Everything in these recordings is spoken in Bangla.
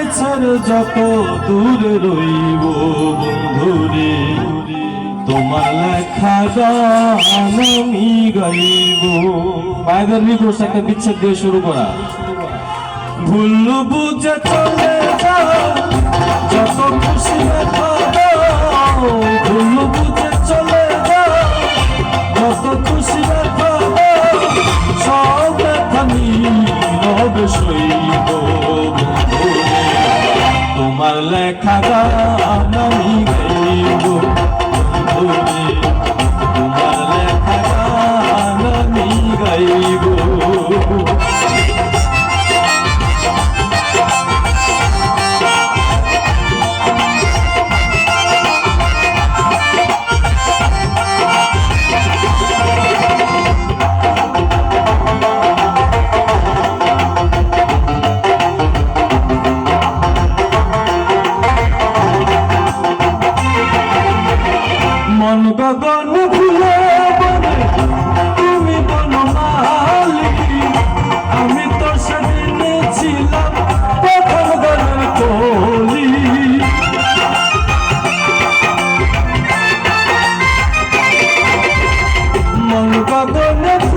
তোমায় যত দূরে রইব বন্ধুরে, তোমার লেখা গান আমি গাইব। মায়েদের বিকোষ একটা বিচ্ছেদ দিয়ে শুরু করা। ভুল বুঝে চলে যা যত খুশি আমি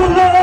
Allah.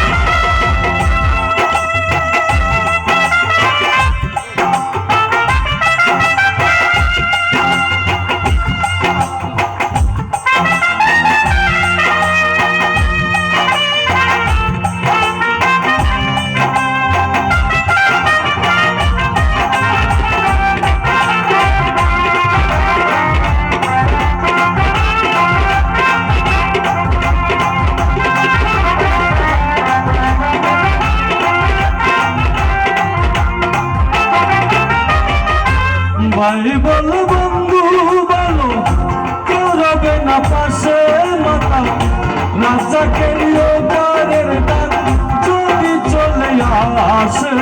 ভাই বলো, বন্ধু বলো, কেউ রবে না পাশে মাথা। না চাকের গানের ডাক, যদি চলে আসে।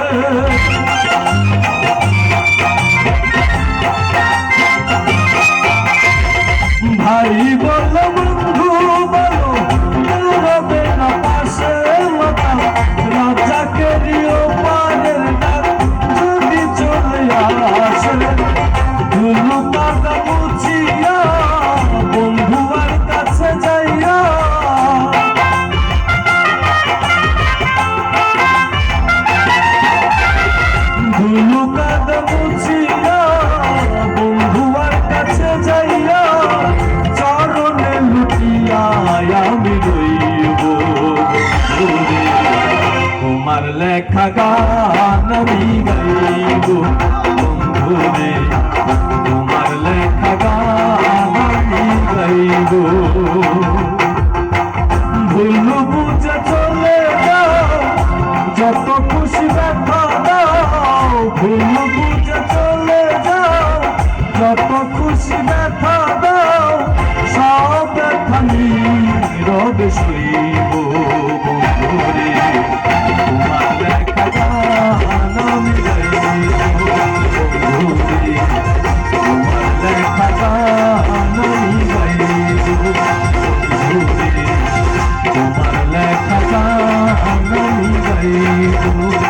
বন্ধু রে তোমার লেখা গান গাইবো। Ooh.